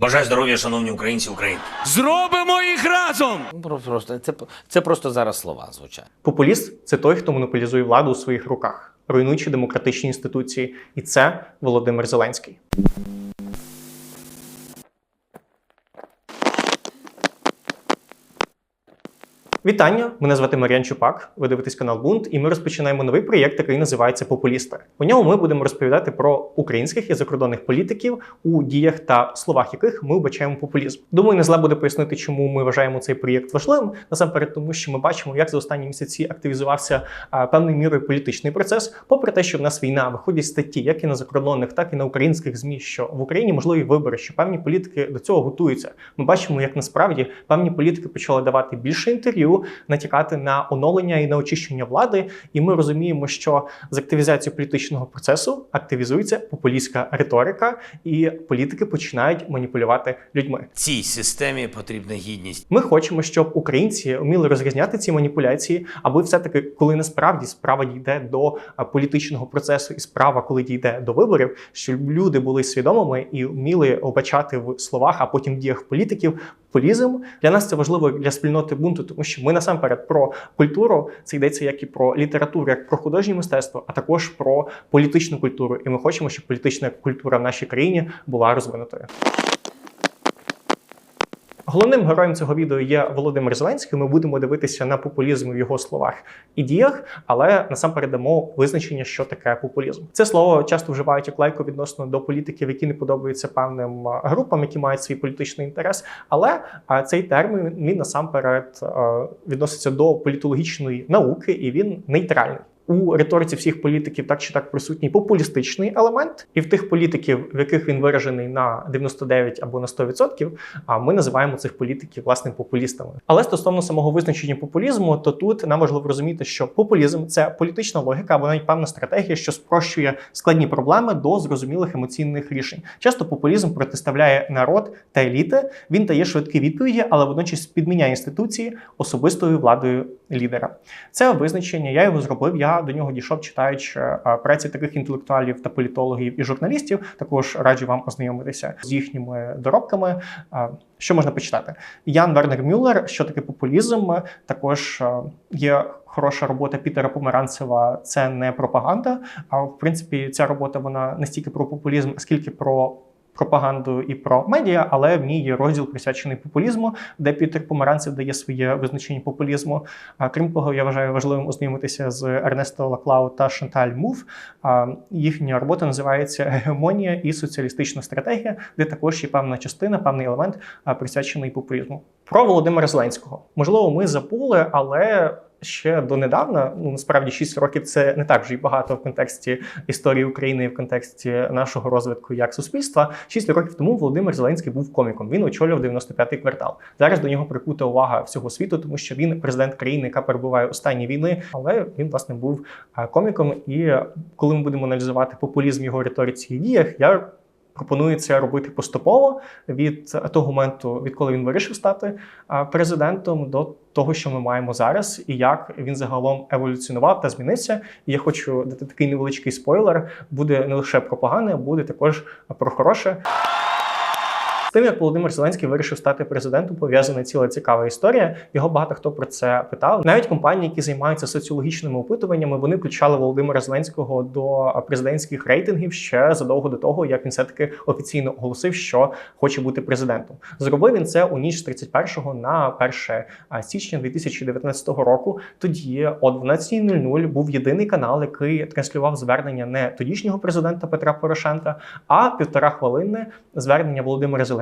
Бажаю здоров'я, шановні українці України. Зробимо їх разом! Про- Просто це, це просто зараз слова звучать. Популіст це той, хто монополізує владу у своїх руках, руйнуючи демократичні інституції. І це Володимир Зеленський. Вітання! Мене звати Мар'ян Чупак. Ви дивитесь канал Бунт, і ми розпочинаємо новий проєкт, який називається Популісти. У ньому ми будемо розповідати про українських і закордонних політиків, у діях та словах яких ми вбачаємо популізм. Думаю, не зле буде пояснити, чому ми вважаємо цей проєкт важливим. Насамперед, тому що ми бачимо, як за останні місяці активізувався а, певною мірою політичний процес, попри те, що в нас війна виходять статті, як і на закордонних, так і на українських змі, що в Україні можливі вибори, що певні політики до цього готуються. Ми бачимо, як насправді певні політики почали давати більше інтерв'ю, натякати на оновлення і на очищення влади. І ми розуміємо, що з активізацією політичного процесу активізується популістська риторика, і політики починають маніпулювати людьми. Цій системі потрібна гідність. Ми хочемо, щоб українці вміли розрізняти ці маніпуляції, аби все-таки, коли насправді справа дійде до політичного процесу, і справа, коли дійде до виборів, щоб люди були свідомими і вміли обачати в словах, а потім в діях політиків популізм. Для нас це важливо для спільноти бунту, тому що ми насамперед про культуру. Це йдеться як і про літературу, як про художнє мистецтво, а також про політичну культуру. І ми хочемо, щоб політична культура в нашій країні була розвинутою. Головним героєм цього відео є Володимир Зеленський. Ми будемо дивитися на популізм в його словах і діях, але насамперед дамо визначення, що таке популізм. Це слово часто вживають як лайку відносно до політиків, які не подобаються певним групам, які мають свій політичний інтерес. Але цей термін він насамперед відноситься до політологічної науки, і він нейтральний. У риториці всіх політиків так чи так присутній популістичний елемент, і в тих політиків, в яких він виражений на 99 або на 100%, а ми називаємо цих політиків власне популістами. Але стосовно самого визначення популізму, то тут нам важливо розуміти, що популізм це політична логіка або навіть певна стратегія, що спрощує складні проблеми до зрозумілих емоційних рішень. Часто популізм протиставляє народ та еліти. Він дає швидкі відповіді, але водночас підміняє інституції особистою владою лідера. Це визначення. Я його зробив. Я до нього дійшов, читаючи е, праці таких інтелектуалів та політологів і журналістів. Також раджу вам ознайомитися з їхніми доробками. Е, Що можна почитати? Ян Вернер Мюллер, що таке популізм. Також е, є хороша робота Пітера Померанцева. Це не пропаганда. А в принципі, ця робота вона не стільки про популізм, а скільки про. Пропаганду і про медіа, але в ній є розділ присвячений популізму, де Пітер Помаранцев дає своє визначення популізму. Крім того, я вважаю важливим ознайомитися з Ернесто Лаклау та Шанталь Мув. Їхня робота називається Гегемонія і соціалістична стратегія, де також є певна частина, певний елемент присвячений популізму. Про Володимира Зеленського можливо, ми забули, але. Ще донедавна, ну насправді 6 років це не так вже й багато в контексті історії України і в контексті нашого розвитку як суспільства. 6 років тому Володимир Зеленський був коміком. Він очолював 95-й квартал. Зараз до нього прикута увага всього світу, тому що він президент країни, яка перебуває у стані війни, але він власне був коміком. І коли ми будемо аналізувати популізм його риториці і діях, я пропоную це робити поступово від того моменту, відколи він вирішив стати президентом, до того, що ми маємо зараз, і як він загалом еволюціонував та змінився. І я хочу дати такий невеличкий спойлер: буде не лише про погане, буде також про хороше. З тим, як Володимир Зеленський вирішив стати президентом, пов'язана ціла цікава історія. Його багато хто про це питав. Навіть компанії, які займаються соціологічними опитуваннями, вони включали Володимира Зеленського до президентських рейтингів ще задовго до того, як він все таки офіційно оголосив, що хоче бути президентом. Зробив він це у ніч з 31 на 1 січня 2019 року. Тоді о 12.00 був єдиний канал, який транслював звернення не тодішнього президента Петра Порошенка, а півтора хвилини звернення Володимира Зеленського,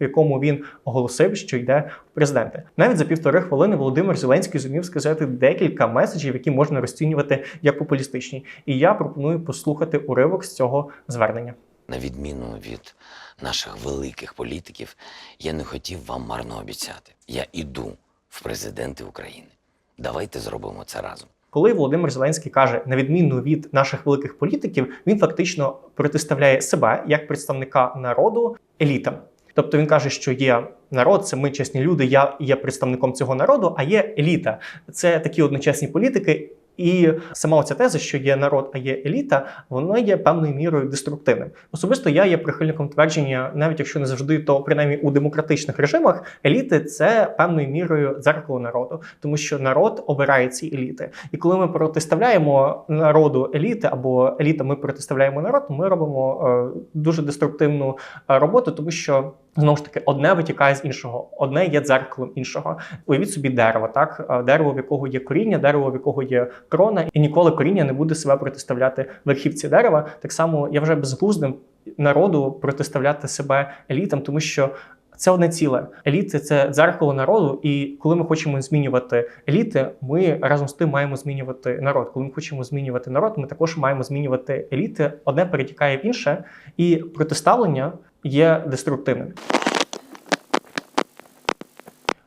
в якому він оголосив, що йде в президенти. Навіть за півтори хвилини Володимир Зеленський зумів сказати декілька меседжів, які можна розцінювати як популістичні. І я пропоную послухати уривок з цього звернення. На відміну від наших великих політиків, я не хотів вам марно обіцяти. Я іду в президенти України. Давайте зробимо це разом. Коли Володимир Зеленський каже, на відміну від наших великих політиків, він фактично протиставляє себе як представника народу елітам. Тобто він каже, що є народ, це ми чесні люди. Я є представником цього народу, а є еліта. Це такі одночасні політики. І сама оця теза, що є народ, а є еліта, вона є певною мірою деструктивним. Особисто я є прихильником твердження, навіть якщо не завжди, то принаймні у демократичних режимах еліти це певною мірою дзеркало народу, тому що народ обирає ці еліти. І коли ми протиставляємо народу еліти або еліта, ми протиставляємо народ, ми робимо е, дуже деструктивну е, роботу, тому що. Знову ж таки, одне витікає з іншого, одне є дзеркалом іншого. Уявіть собі дерево, так Е, дерево, в якого є коріння, дерево, в якого є крона, і ніколи коріння не буде себе протиставляти верхівці дерева. Так само я вже безглуздим народу протиставляти себе елітам, тому що. Це одне ціле. Еліти це дзеркало народу, і коли ми хочемо змінювати еліти, ми разом з тим маємо змінювати народ. Коли ми хочемо змінювати народ, ми також маємо змінювати еліти. Одне перетікає в інше, і протиставлення є деструктивним.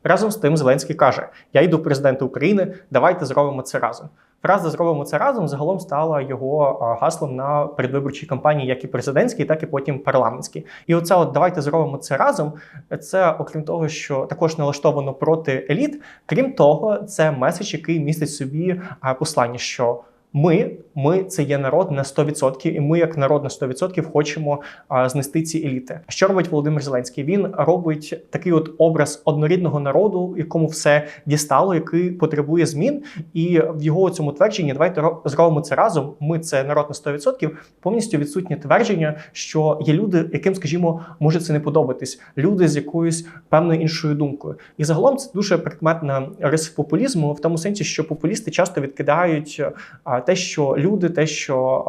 Разом з тим Зеленський каже: Я йду президента України, давайте зробимо це разом. Фраза зробимо це разом загалом стала його гаслом на передвиборчій кампанії, як і президентській, так і потім парламентській. І оце от давайте зробимо це разом. Це окрім того, що також налаштовано проти еліт. Крім того, це меседж, який містить в собі послання, що ми, ми це є народ на 100%, і ми, як народ на 100%, хочемо а, знести ці еліти. Що робить Володимир Зеленський? Він робить такий от образ однорідного народу, якому все дістало, який потребує змін. І в його цьому твердженні давайте ро- зробимо це разом. Ми це народ на 100%, повністю відсутнє твердження, що є люди, яким, скажімо, може це не подобатись. Люди з якоюсь певною іншою думкою. І загалом це дуже прикметна риса популізму в тому сенсі, що популісти часто відкидають те, що люди, те, що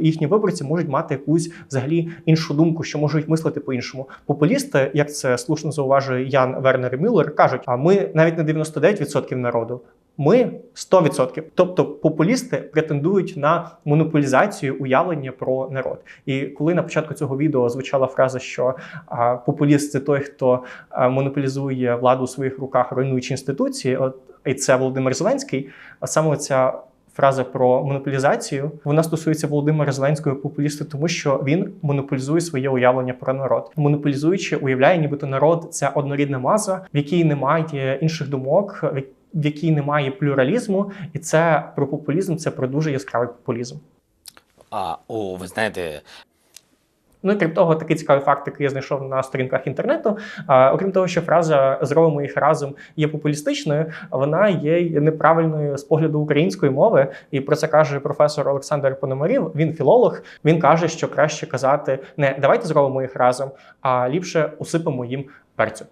їхні виборці можуть мати якусь взагалі іншу думку, що можуть мислити по-іншому. Популісти, як це слушно зауважує Ян Вернер Мюллер, кажуть: а ми навіть не 99% народу. Ми 100%. Тобто популісти претендують на монополізацію уявлення про народ. І коли на початку цього відео звучала фраза, що а, популіст це той, хто а, монополізує владу у своїх руках, руйнуючи інституції, от і це Володимир Зеленський. А саме ця фраза про монополізацію вона стосується Володимира Зеленського популіста, тому що він монополізує своє уявлення про народ. Монополізуючи, уявляє, нібито народ це однорідна маса, в якій немає інших думок. в якій немає плюралізму, і це про популізм, це про дуже яскравий популізм. А о, ви знаєте, Ну і крім того, такий цікавий факт, який я знайшов на сторінках інтернету. А, окрім того, що фраза зробимо їх разом є популістичною, вона є неправильною з погляду української мови. І про це каже професор Олександр Пономарів. Він філолог. Він каже, що краще казати не давайте зробимо їх разом, а ліпше усипемо їм перцю.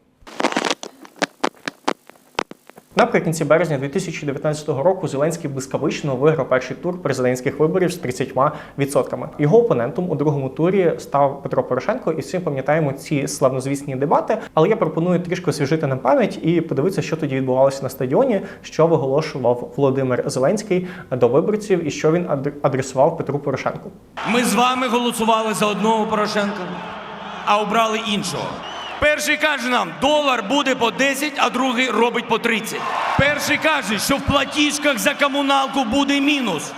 Наприкінці березня 2019 року Зеленський блискавично виграв перший тур президентських виборів з 30%. Його опонентом у другому турі став Петро Порошенко, і всі пам'ятаємо ці славнозвісні дебати. Але я пропоную трішки освіжити нам пам'ять і подивитися, що тоді відбувалося на стадіоні, що виголошував Володимир Зеленський до виборців і що він адр- адресував Петру Порошенку. Ми з вами голосували за одного Порошенка, а обрали іншого. Перший каже нам, долар буде по 10, а другий робить по 30. Перший каже, що в платіжках за комуналку буде мінус.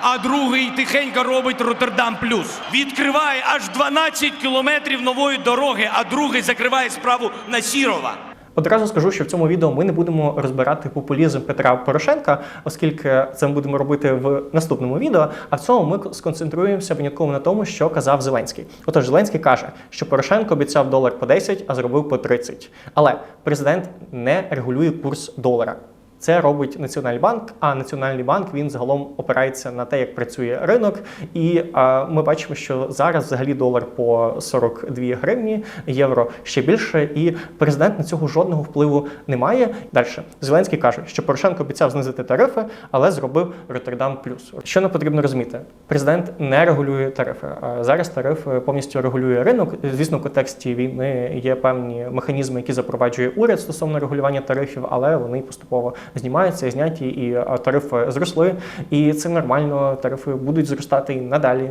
А другий тихенько робить Роттердам плюс. Відкриває аж 12 кілометрів нової дороги, а другий закриває справу на Сірова. Одразу скажу, що в цьому відео ми не будемо розбирати популізм Петра Порошенка, оскільки це ми будемо робити в наступному відео. А в цьому ми сконцентруємося винятково на тому, що казав Зеленський. Отож, Зеленський каже, що Порошенко обіцяв долар по 10, а зробив по 30. Але президент не регулює курс долара. Це робить Національний банк, а Національний банк він загалом опирається на те, як працює ринок. І а, ми бачимо, що зараз взагалі долар по 42 гривні, євро ще більше, і президент на цього жодного впливу не має. Далі Зеленський каже, що Порошенко обіцяв знизити тарифи, але зробив Роттердам плюс. Що нам потрібно розуміти? Президент не регулює тарифи. Зараз тарифи повністю регулює ринок. Звісно, в контексті війни є певні механізми, які запроваджує уряд стосовно регулювання тарифів, але вони поступово знімаються, зняті, і тарифи зросли. І це нормально. Тарифи будуть зростати і надалі.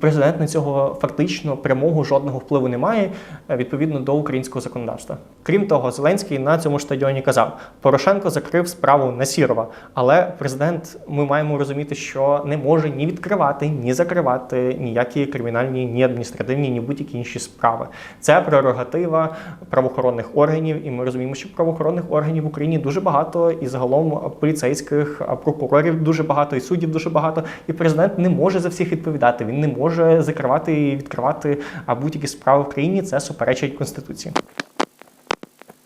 Президент на цього фактично прямого жодного впливу не має е, відповідно до українського законодавства. Крім того, Зеленський на цьому стадіоні казав: Порошенко закрив справу Насірова, але президент, ми маємо розуміти, що не може ні відкривати, ні закривати ніякі кримінальні, ні адміністративні, ні будь-які інші справи. Це прерогатива правоохоронних органів, і ми розуміємо, що правоохоронних органів в Україні дуже багато, і загалом поліцейських прокурорів дуже багато, і суддів дуже багато. І президент не може за всіх відповідати. Він не може закривати і відкривати будь-які справи в країні. Це суперечить конституції.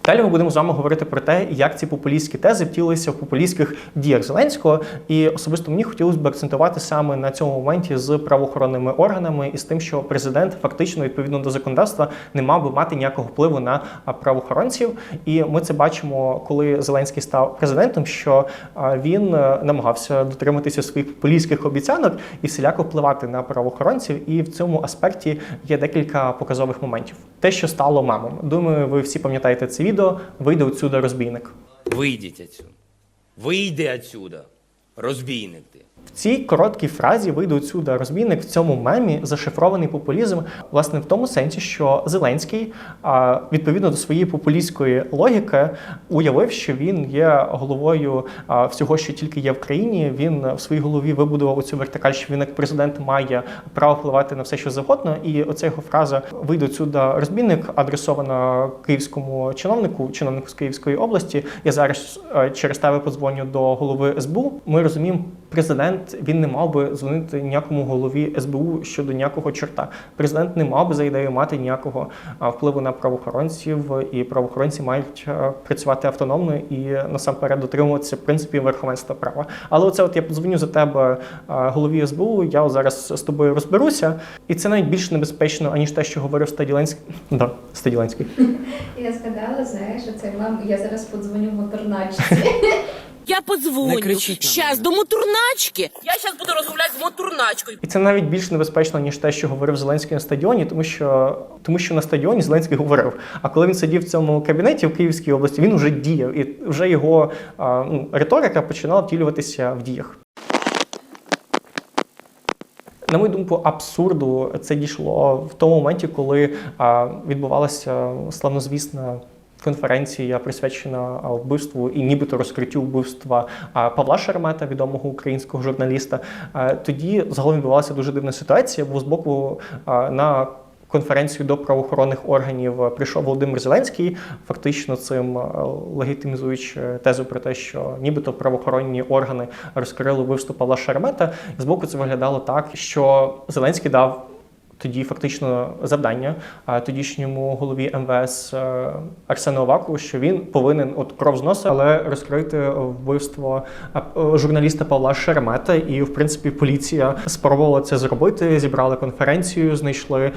Далі ми будемо з вами говорити про те, як ці популістські тези втілилися в популістських діях Зеленського. І особисто мені хотілося б акцентувати саме на цьому моменті з правоохоронними органами і з тим, що президент фактично відповідно до законодавства не мав би мати ніякого впливу на правоохоронців. І ми це бачимо, коли Зеленський став президентом, що він е, намагався дотриматися своїх популістських обіцянок і всіляко впливати на правоохоронців. І в цьому аспекті є декілька показових моментів. Те, що стало мемом. Думаю, ви всі пам'ятаєте це відео. Вийде отсюда розбійник. Вийдіть отсюда. Вийди отсюда. Розбійник ти. В цій короткій фразі вийде отсюда розбійник в цьому мемі зашифрований популізм, власне, в тому сенсі, що Зеленський, відповідно до своєї популістської логіки, уявив, що він є головою всього, що тільки є в країні. Він в своїй голові вибудував оцю вертикаль, що він як президент має право впливати на все, що завгодно. І оця його фраза вийде отсюда розбійник, адресована київському чиновнику, чиновнику з Київської області. Я зараз е, через тебе подзвоню до голови СБУ. Ми розуміємо, президент він не мав би дзвонити ніякому голові СБУ щодо ніякого чорта. Президент не мав би за ідею мати ніякого впливу на правоохоронців, і правоохоронці мають працювати автономно і насамперед дотримуватися принципів верховенства права. Але оце от я подзвоню за тебе голові СБУ. Я зараз з тобою розберуся, і це навіть більш небезпечно аніж те, що говорив Стаділенський. Да, Стаділенський. Я згадала, знаєш, оцей мем, я зараз подзвоню моторначці. Я подзвоню. Щас до мотурначки. Я зараз буду розмовляти з мотурначкою. І це навіть більш небезпечно, ніж те, що говорив Зеленський на стадіоні, тому що тому що на стадіоні Зеленський говорив. А коли він сидів в цьому кабінеті в Київській області, він вже діяв, і вже його а, ну, риторика починала втілюватися в діях. На мою думку, абсурду це дійшло в тому моменті, коли а, відбувалася славнозвісна конференція, присвячена вбивству і нібито розкриттю вбивства Павла Шеремета, відомого українського журналіста. Тоді загалом відбувалася дуже дивна ситуація, бо з боку на конференцію до правоохоронних органів е, прийшов Володимир Зеленський, фактично цим е, легітимізуючи тезу про те, що нібито правоохоронні органи розкрили вбивство Павла Шеремета. З боку це виглядало так, що Зеленський дав. Тоді фактично завдання тодішньому голові МВС е, Арсену Авакову, що він повинен от кров з носа, але розкрити вбивство е, журналіста Павла Шеремета. І в принципі поліція спробувала це зробити. Зібрали конференцію, знайшли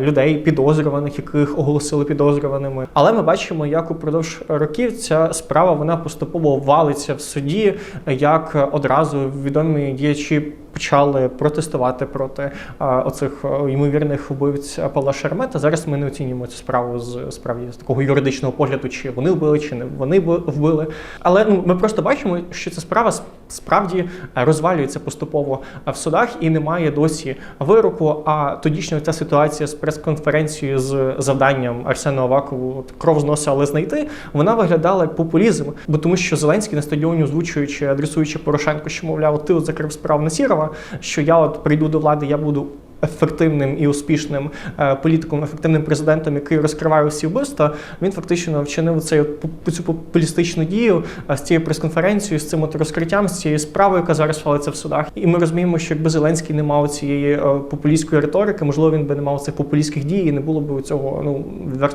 людей підозрюваних, яких оголосили підозрюваними. Але ми бачимо, як упродовж років ця справа вона поступово валиться в суді, як одразу відомі діячі почали протестувати проти оцих ймовірних вбивць Павла Шермета. Зараз ми не оцінюємо цю справу з справді з такого юридичного погляду, чи вони вбили, чи не вони вбили. Але ну ми просто бачимо, що ця справа справді е, розвалюється поступово в судах і немає досі вироку. А тодішня ця ситуація з прес-конференцією з завданням Арсена Авакову кров з носа, але знайти, вона виглядала як популізм, бо тому, що Зеленський на стадіоні озвучуючи, адресуючи Порошенко, що мовляв, ти от закрив справу на Сірова, що я от прийду до влади, я буду. Ефективним і успішним е, політиком, ефективним президентом, який розкриває всі вбивства, він фактично вчинив цей цю популістичну дію е, з цією прес-конференцією, з цим от розкриттям, з цією справою, яка зараз валиться в судах. І ми розуміємо, що якби Зеленський не мав цієї е, популістської риторики, можливо, він би не мав цих популістських дій, і не було б цього, ну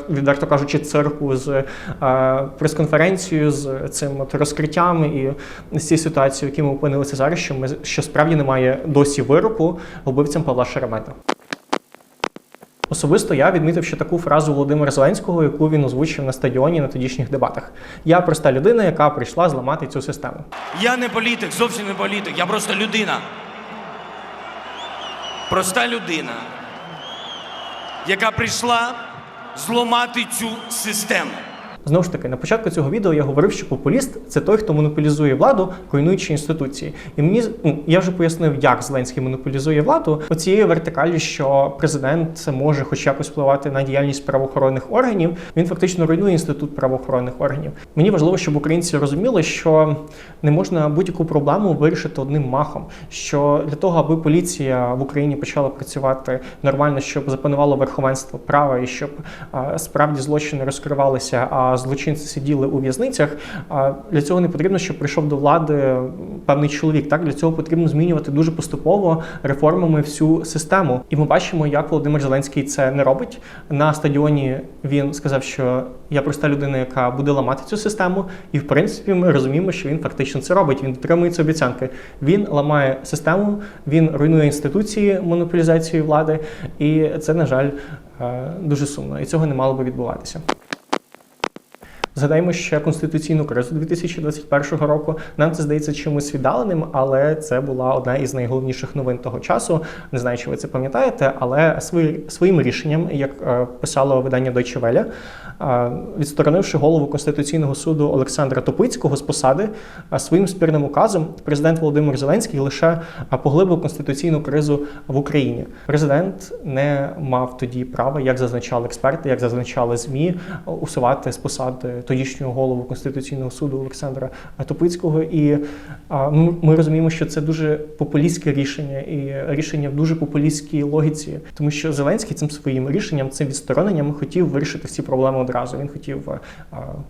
відверто, кажучи, цирку з прес-конференцією, з цим от розкриттям і з цією ситуацією, в якій ми опинилися зараз, що ми що справді немає досі вироку вбивцям Павла Шеремета. Особисто я відмітив ще таку фразу Володимира Зеленського, яку він озвучив на стадіоні на тодішніх дебатах. Я проста людина, яка прийшла зламати цю систему. Я не політик, зовсім не політик, я просто людина. Проста людина, яка прийшла зламати цю систему. Знову ж таки, на початку цього відео я говорив, що популіст це той, хто монополізує владу, руйнуючи інституції. І мені ну, я вже пояснив, як Зеленський монополізує владу. Оцієї вертикалі, що президент може хоч якось впливати на діяльність правоохоронних органів. Він фактично руйнує інститут правоохоронних органів. Мені важливо, щоб українці розуміли, що не можна будь-яку проблему вирішити одним махом. Що для того, аби поліція в Україні почала працювати нормально, щоб запанувало верховенство права і щоб справді злочини розкривалися, а злочинці сиділи у в'язницях. Для цього не потрібно, щоб прийшов до влади певний чоловік. Так для цього потрібно змінювати дуже поступово реформами всю систему. І ми бачимо, як Володимир Зеленський це не робить. На стадіоні він сказав, що я проста людина, яка буде ламати цю систему. І в принципі, ми розуміємо, що він фактично це робить. Він дотримується обіцянки. Він ламає систему, він руйнує інституції монополізації влади, і це, на жаль, е, дуже сумно. І цього не мало би відбуватися. Згадаємо ще конституційну кризу 2021 року. Нам це здається чимось віддаленим, але це була одна із найголовніших новин того часу. Не знаю, чи ви це пам'ятаєте, але свої, своїм рішенням, як е, писало видання Deutsche Welle, відсторонивши голову Конституційного суду Олександра Топицького з посади, своїм спірним указом президент Володимир Зеленський лише поглибив конституційну кризу в Україні. Президент не мав тоді права, як зазначали експерти, як зазначали змі, усувати з посади тодішнього голову Конституційного суду Олександра Топицького. І ну, ми розуміємо, що це дуже популістське рішення, і рішення в дуже популістській логіці, тому що Зеленський цим своїм рішенням, цим відстороненням хотів вирішити всі проблеми одразу. Він хотів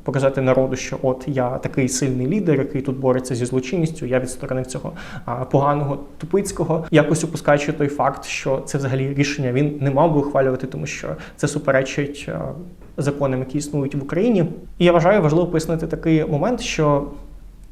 показати народу, що от я такий сильний лідер, який тут бореться зі злочинністю. Я відсторонив цього поганого Тупицького, якось опускаючи той факт, що це взагалі рішення він не мав би ухвалювати, тому що це суперечить законам, які існують в Україні. І я вважаю важливо пояснити такий момент, що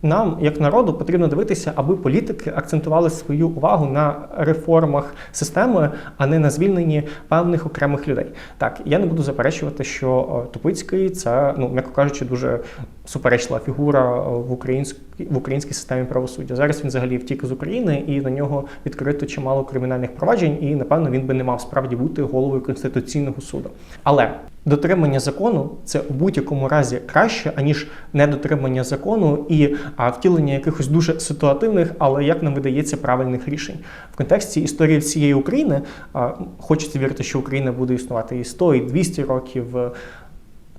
нам, як народу, потрібно дивитися, аби політики акцентували свою увагу на реформах системи, а не на звільненні певних окремих людей. Так, я не буду заперечувати, що Тупицький це, ну м'яко кажучи, дуже суперечлива фігура в українській в українській системі правосуддя. Зараз він взагалі втік з України, і на нього відкрито чимало кримінальних проваджень, і напевно він би не мав справді бути головою конституційного суду. Але Дотримання закону це у будь-якому разі краще, аніж недотримання закону і а, втілення якихось дуже ситуативних, але як нам видається, правильних рішень. В контексті історії всієї України а, хочеться вірити, що Україна буде існувати і 100, і 200 років.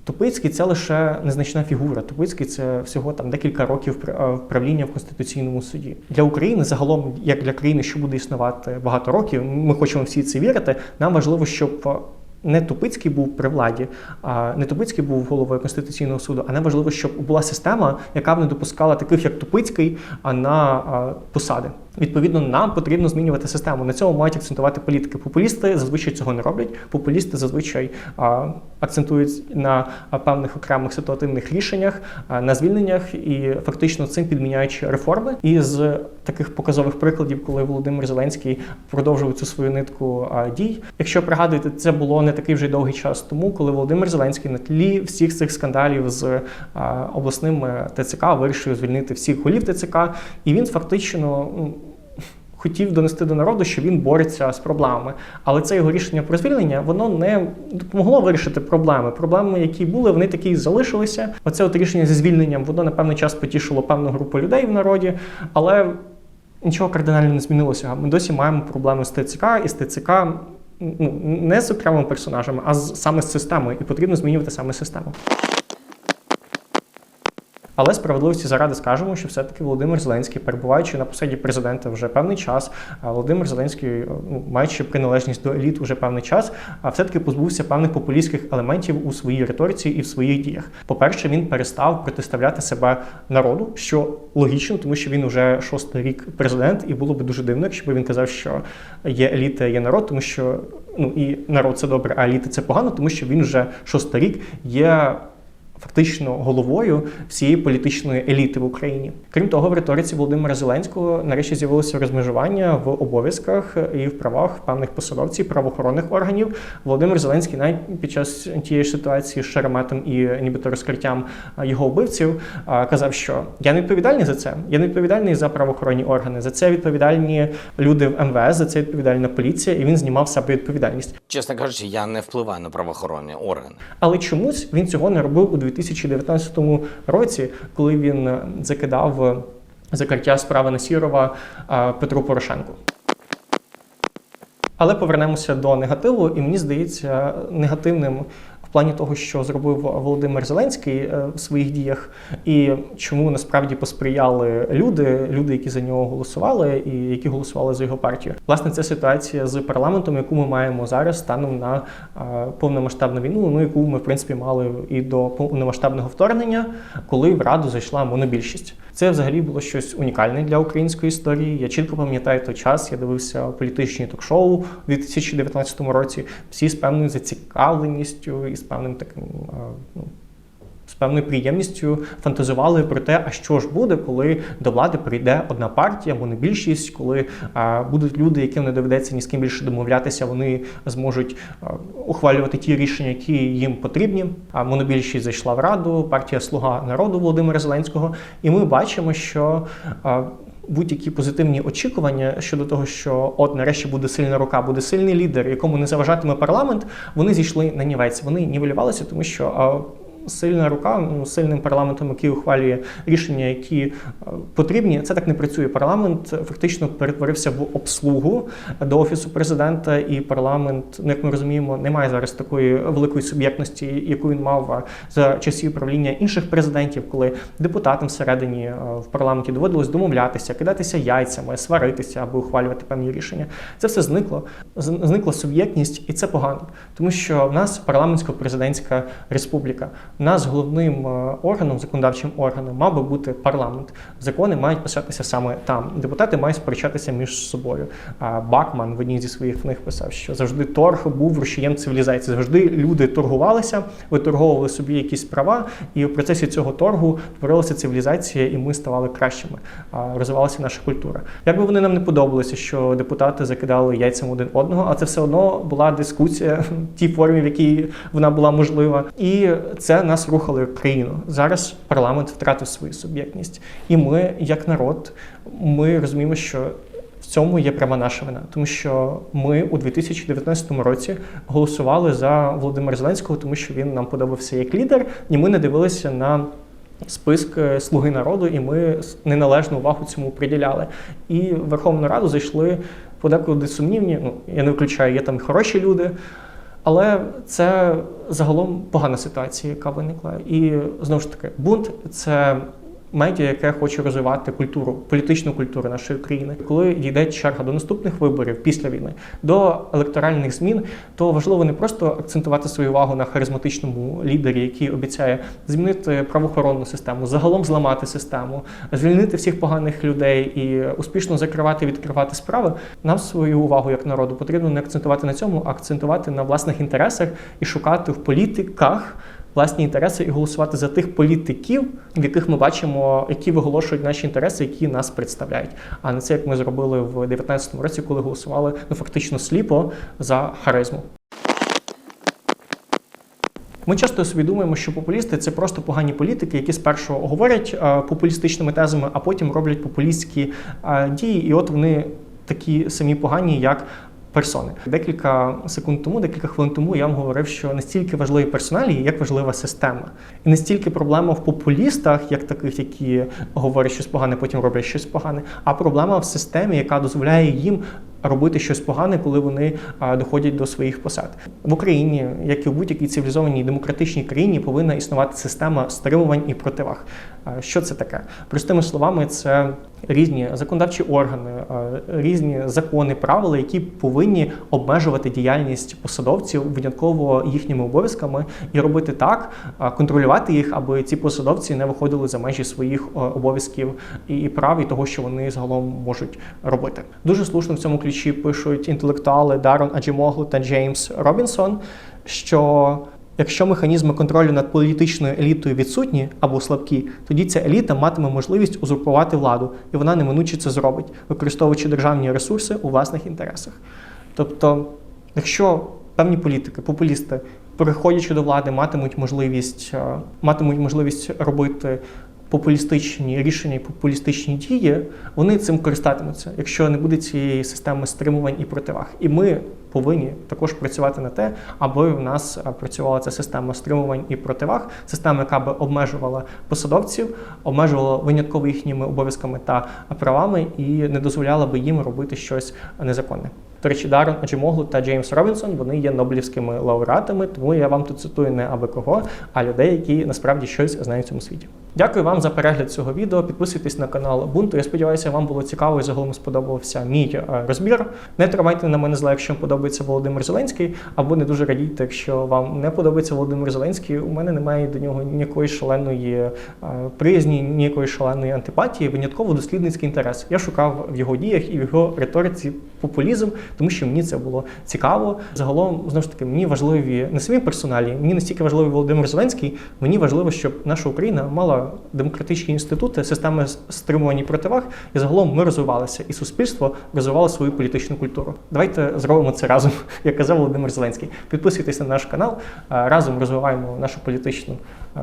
Тупицький це лише незначна фігура. Тупицький це всього там декілька років пр- правління в конституційному суді для України. Загалом, як для країни, що буде існувати багато років, ми хочемо всі це вірити. Нам важливо, щоб не Тупицький був при владі, а не Тупицький був головою конституційного суду. А нам важливо, щоб була система, яка б не допускала таких, як Тупицький, а на посади. Відповідно, нам потрібно змінювати систему. На цьому мають акцентувати політики. Популісти зазвичай цього не роблять. Популісти зазвичай акцентують на певних окремих ситуативних рішеннях, на звільненнях і фактично цим підміняючи реформи. І з таких показових прикладів, коли Володимир Зеленський продовжував цю свою нитку дій. Якщо пригадуєте, це було не такий вже довгий час тому, коли Володимир Зеленський на тлі всіх цих скандалів з а, обласним е, ТЦК вирішив звільнити всіх голів ТЦК, і він фактично. Хотів донести до народу, що він бореться з проблемами, але це його рішення про звільнення воно не допомогло вирішити проблеми. Проблеми, які були, вони такі і залишилися. Оце от рішення зі звільненням, воно на певний час потішило певну групу людей в народі, але нічого кардинально не змінилося. Ми досі маємо проблеми з ТЦК і з ТЦК ну, не з окремими персонажами, а з, саме з системою, і потрібно змінювати саме систему. Але справедливості заради скажемо, що все-таки Володимир Зеленський, перебуваючи на посаді президента вже певний час, а Володимир Зеленський, ну, маючи приналежність до еліт вже певний час, а все-таки позбувся певних популістських елементів у своїй риториці і в своїх діях. По-перше, він перестав протиставляти себе народу, що логічно, тому що він вже шостий рік президент, і було би дуже дивно, якщо б він казав, що є еліта, є народ, тому що ну і народ це добре, а еліта це погано, тому що він вже шостий рік є фактично головою всієї політичної еліти в Україні. Крім того, в риториці Володимира Зеленського нарешті з'явилося розмежування в обов'язках і в правах певних посадовців правоохоронних органів. Володимир Зеленський навіть під час тієї ж ситуації з Шереметом і нібито розкриттям його вбивців казав, що я не відповідальний за це. Я не відповідальний за правоохоронні органи. За це відповідальні люди в МВС, за це відповідальна поліція, і він знімав себе відповідальність. Чесно кажучи, я не впливаю на правоохоронні органи. Але чомусь він цього не робив у 2019 році, коли він е, закидав е, закриття справи Насірова Сірова Петру Порошенку. Але повернемося до негативу, і мені здається, негативним плані того, що зробив Володимир Зеленський е, в своїх діях, і чому насправді посприяли люди, люди, які за нього голосували, і які голосували за його партію. Власне, це ситуація з парламентом, яку ми маємо зараз станом на е, повномасштабну війну, ну яку ми в принципі мали і до повномасштабного вторгнення, коли в раду зайшла монобільшість. Це взагалі було щось унікальне для української історії. Я чітко пам'ятаю той час. Я дивився політичні ток-шоу у 2019 році. Всі з певною зацікавленістю і з певним таким е, ну. Певною приємністю фантазували про те, а що ж буде, коли до влади прийде одна партія, або коли а, будуть люди, яким не доведеться ні з ким більше домовлятися, вони зможуть а, ухвалювати ті рішення, які їм потрібні. А монобільшість зайшла в раду, партія Слуга народу Володимира Зеленського, і ми бачимо, що. А, Будь-які позитивні очікування щодо того, що от нарешті буде сильна рука, буде сильний лідер, якому не заважатиме парламент, вони зійшли на нівець. Вони нівелювалися, тому що сильна рука, ну, сильним парламентом, який ухвалює рішення, які е, потрібні. Це так не працює. Парламент фактично перетворився в обслугу до офісу президента, і парламент, ну як ми розуміємо, не має зараз такої великої суб'єктності, яку він мав за часів правління інших президентів, коли депутатам всередині е, в парламенті доводилось домовлятися, кидатися яйцями, сваритися або ухвалювати певні рішення. Це все зникло. Зникла суб'єктність, і це погано, тому що в нас парламентсько-президентська республіка. У нас головним е, органом, законодавчим органом мав би бути парламент. Закони мають писатися саме там. Депутати мають сперечатися між собою. Бакман в одній зі своїх книг писав, що завжди торг був рушієм цивілізації. Завжди люди торгувалися, виторговували собі якісь права, і в процесі цього торгу творилася цивілізація, і ми ставали кращими. Розвивалася наша культура. Як би вони нам не подобалося, що депутати закидали яйцям один одного, а це все одно була дискусія в тій формі, в якій вона була можлива. І це нас рухало як країну. Зараз парламент втратив свою суб'єктність. І ми, як народ, ми розуміємо, що в цьому є пряма наша вина, тому що ми у 2019 році голосували за Володимира Зеленського, тому що він нам подобався як лідер, і ми не дивилися на. Список е, слуги народу, і ми неналежну увагу цьому приділяли. І в Верховну Раду зайшли подекуди сумнівні. Ну я не виключаю, є там хороші люди, але це загалом погана ситуація, яка виникла. І знову ж таки, бунт це медіа, яке хоче розвивати культуру, політичну культуру нашої країни. Коли дійде черга до наступних виборів після війни, до електоральних змін, то важливо не просто акцентувати свою увагу на харизматичному лідері, який обіцяє змінити правоохоронну систему, загалом зламати систему, звільнити всіх поганих людей і успішно закривати, відкривати справи. Нам свою увагу як народу потрібно не акцентувати на цьому, а акцентувати на власних інтересах і шукати в політиках власні інтереси і голосувати за тих політиків, в яких ми бачимо, які виголошують наші інтереси, які нас представляють. А не це як ми зробили в 2019 році, коли голосували ну фактично сліпо за харизму. Ми часто собі думаємо, що популісти це просто погані політики, які спершу говорять е, популістичними тезами, а потім роблять популістські е, дії, і от вони такі самі погані, як персони. Декілька секунд тому, декілька хвилин тому я вам говорив, що настільки важливі персоналії, як важлива система. І настільки проблема в популістах, як таких, які говорять щось погане, потім роблять щось погане, а проблема в системі, яка дозволяє їм робити щось погане, коли вони доходять до своїх посад. В Україні, як і в будь-якій цивілізованій демократичній країні, повинна існувати система стримувань і противаг. Що це таке? Простими словами, це різні законодавчі органи, різні закони, правила, які повинні обмежувати діяльність посадовців винятково їхніми обов'язками і робити так, контролювати їх, аби ці посадовці не виходили за межі своїх обов'язків і прав і того, що вони загалом можуть робити. Дуже слушно в цьому ключі пишуть інтелектуали Дарон Аджімоглу та Джеймс Робінсон, що Якщо механізми контролю над політичною елітою відсутні або слабкі, тоді ця еліта матиме можливість узурпувати владу, і вона неминуче це зробить, використовуючи державні ресурси у власних інтересах. Тобто, якщо певні політики, популісти, приходячи до влади, матимуть можливість, е, матимуть можливість робити популістичні рішення і популістичні дії, вони цим користатимуться, якщо не буде цієї системи стримувань і противаг. І ми повинні також працювати на те, аби в нас працювала ця система стримувань і противаг, система, яка би обмежувала посадовців, обмежувала винятково їхніми обов'язками та правами і не дозволяла би їм робити щось незаконне. До речі, Дарон Аджімоглу та Джеймс Робінсон вони є нобелівськими лауреатами, тому я вам тут цитую не аби кого, а людей, які насправді щось знають в цьому світі. Дякую вам за перегляд цього відео. Підписуйтесь на канал Бунту. Я сподіваюся, вам було цікаво і загалом сподобався мій е, розбір. Не тримайте на мене зла, якщо вам подобається Володимир Зеленський, або не дуже радійте, якщо вам не подобається Володимир Зеленський. У мене немає до нього ніякої шаленої е, приязні, ніякої шаленої антипатії, винятково дослідницький інтерес. Я шукав в його діях і в його риториці популізм, тому що мені це було цікаво. Загалом, знову ж таки, мені важливі не самі персоналі, мені настільки важливий Володимир Зеленський. Мені важливо, щоб наша Україна мала демократичні інститути, системи стримувань і противаг, і загалом ми розвивалися, і суспільство розвивало свою політичну культуру. Давайте зробимо це разом, як казав Володимир Зеленський. Підписуйтесь на наш канал, разом розвиваємо нашу політичну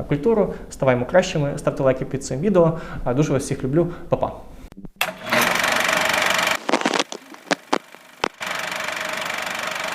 культуру, ставаємо кращими, ставте лайки під цим відео. Дуже вас всіх люблю, Па-па.